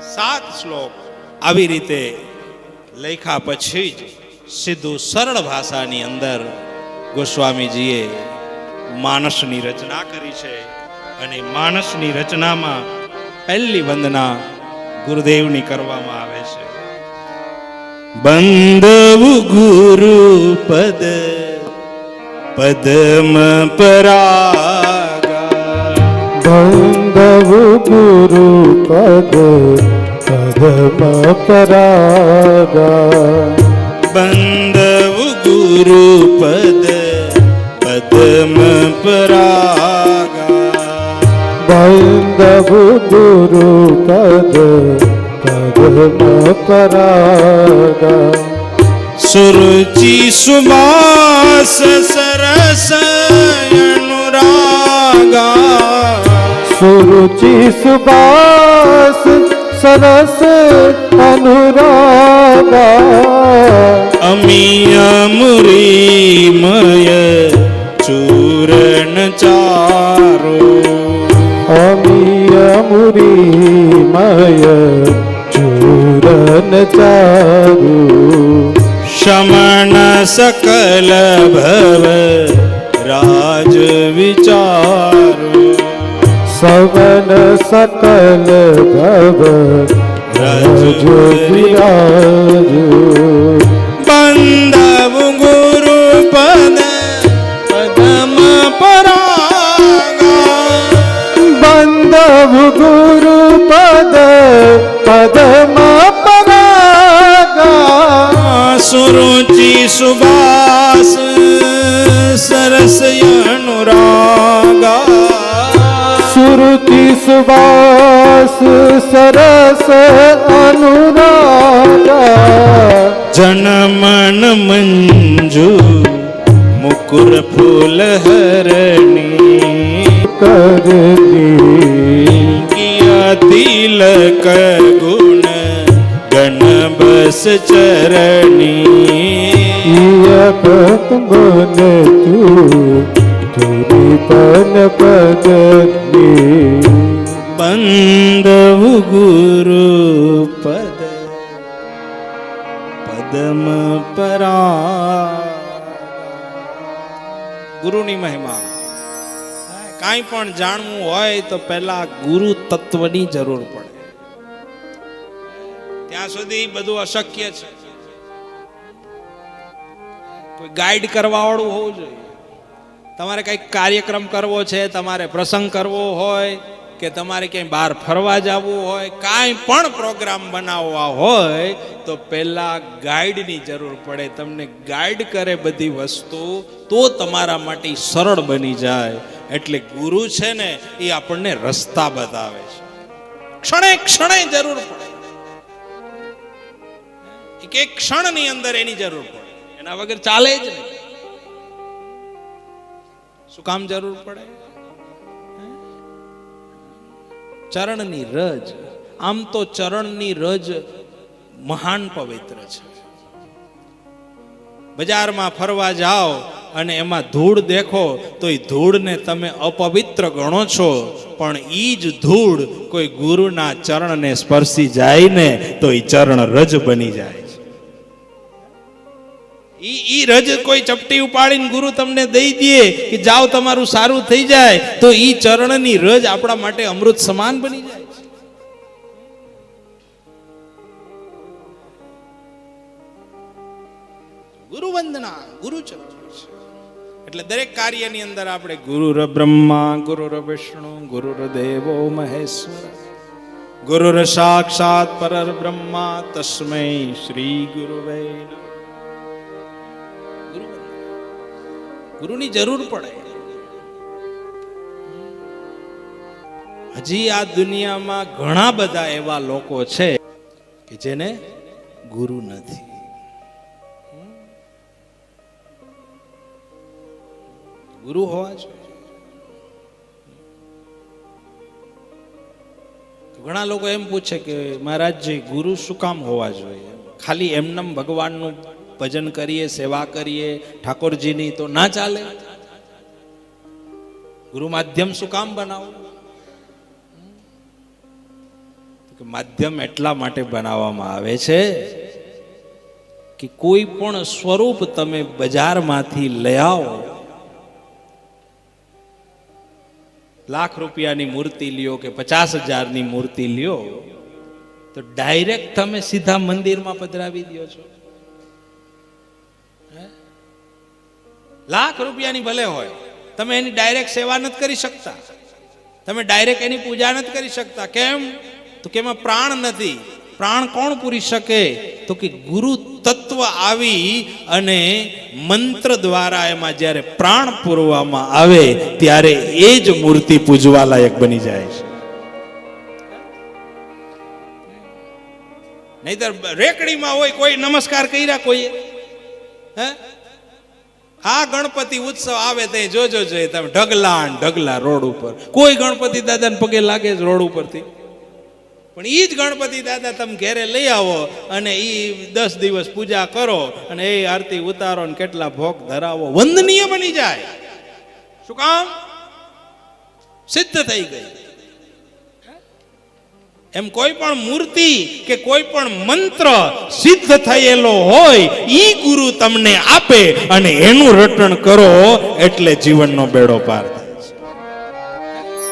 સાત શ્લોક આવી રીતે લખ્યા પછી જ સીધું સરળ ભાષાની અંદર ગોસ્વામીજીએ માનસની રચના કરી છે અને માનસની રચનામાં પહેલી વંદના ગુરુદેવની કરવામાં આવે છે. બંધવું ગુરુ પદ પદમ પરાગા. બંધવું ગુરુ પદ પદમ પરાગા. બંધવ ગુરુ પદ પદમ પરાગા. બંધવ ગુરુ પદ પદમ પરાગા. સુરુચિ સુમાસ સરસ અનુરાગા. સુરુચિ સુબાસ સરસ અનુરાગા અમિયા મુરીમય ચૂરણ ચારો અમિયા મુરીમય ચૂરણ ચારો શમણ સકલ ભવ રાજ વિચારો સવન સકલ ભવ રજ વિરાજુ બંધવ ગુરુ પદ પદમ પરાગા. બંધવ ગુરુ પદ પદમ પરાગા. સુરુચિ સુભાષ સરસ અનુરાગા. સુવાસ સરસ અનુરાગા. જનમન મંજુ મુકુર ફૂલ હરણી. કર તિલક ગુણ ગણ બસ ચરણી. યપત બન તું તુરી પન પગની બંધવ ગુરુ પદ પદમ પરા ગુરુની મહિમા કાંઈ પણ જાણવું હોય તો પહેલા ગુરુ તત્વની જરૂર પડે ત્યાં સુધી બધું અશક્ય છે કોઈ ગાઈડ કરવા વાળું હોવું જોઈએ તમારે કંઈક કાર્યક્રમ કરવો છે તમારે પ્રસંગ કરવો હોય કે તમારે ક્યાંય બહાર ફરવા જવું હોય, કાંઈ પણ પ્રોગ્રામ બનાવવા હોય, તો પહેલા ગાઈડની જરૂર પડે. તમને ગાઈડ કરે બધી વસ્તુ, તો તમારા માટે સરળ બની જાય. એટલે ગુરુ છે ને એ આપણને રસ્તા બતાવે છે. ક્ષણે ક્ષણે જરૂર પડે. એક એક ક્ષણની અંદર એની જરૂર પડે. એના વગર ચાલે જ નહીં. શું કામ જરૂર પડે? ચરણની રજ. આમ તો ચરણની રજ મહાન પવિત્ર છે. બજારમાં ફરવા જાઓ અને એમાં ધૂળ દેખો, તો એ ધૂળને તમે અપવિત્ર ગણો છો. પણ એ જ ધૂળ કોઈ ગુરુના ચરણને સ્પર્શી જાય ને, તો એ ચરણ રજ બની જાય. ઈ રજ કોઈ ચપટી ઉપાડીને ગુરુ તમને દઈ દે કે જાઓ તમારું સારું થઈ જાય, તો ઈ ચરણની રજ આપણા માટે અમૃત સમાન બની જાય ગુરુ વંદના ગુરુ ચરણ એટલે દરેક કાર્યની અંદર આપણે ગુરુર બ્રહ્મા ગુરુર વિષ્ણુ ગુરુર દેવો, મહેશ્વર. ગુરુર સાક્ષાત પરર બ્રહ્મા, તસ્મૈ શ્રી ગુરુવે નમઃ. ગુરુની જરૂર પડે. હજી આ દુનિયામાં ઘણા બધા એવા લોકો છે કે જેને ગુરુ નથી. ગુરુ હોવા જોઈએ. ઘણા લોકો એમ પૂછે કે મહારાજજી, ગુરુ શું કામ હોવા જોઈએ? ખાલી એમનેમ ભગવાનનું ભજન કરીએ, સેવા કરીએ, ઠાકોરજીની તો ના ચાલે ગુરુ માધ્યમ શું કામ બનાવો માધ્યમ એટલા માટે બનાવવામાં આવે છે કે કોઈ પણ સ્વરૂપ તમે બજારમાંથી લઈ આવો, લાખ રૂપિયાની મૂર્તિ લ્યો કે પચાસ હજારની મૂર્તિ લ્યો, તો ડાયરેક્ટ તમે સીધા મંદિરમાં પધરાવી દો છો? લાખ રૂપિયાની ભલે હોય, તમે એની ડાયરેક્ટ સેવા નથી કરી શકતા. તમે ડાયરેક્ટ એની પૂજા નથી કરી શકતા. કેમ? તો કે એમાં પ્રાણ નથી. પ્રાણ કોણ પૂરી શકે? તો કે ગુરુ તત્વ આવી અને મંત્ર દ્વારા એમાં જ્યારે પ્રાણ પૂરવામાં આવે, ત્યારે એ જ મૂર્તિ પૂજવા લાયક બની જાય છે. નહીતર રેકડીમાં હોય, કોઈ નમસ્કાર કર્યા કોઈએ? હે? આ ગણપતિ ઉત્સવ આવે તે જોજો જોઈએ તમે ઢગલા ઢગલા રોડ ઉપર. કોઈ ગણપતિ દાદાને પગે લાગે જ રોડ ઉપરથી. પણ એ જ ગણપતિ દાદા તમે ઘેરે લઈ આવો અને એ દસ દિવસ પૂજા કરો અને એ આરતી ઉતારો ને કેટલા ભોગ ધરાવો. વંદનીય બની જાય. શું કામ? સિદ્ધ થઈ ગઈ. એમ કોઈ પણ મૂર્તિ કે કોઈ પણ મંત્ર સિદ્ધ થયેલો હોય, ઈ ગુરુ તમને આપે અને એનું રટણ કરો એટલે જીવનનો બેડો પાર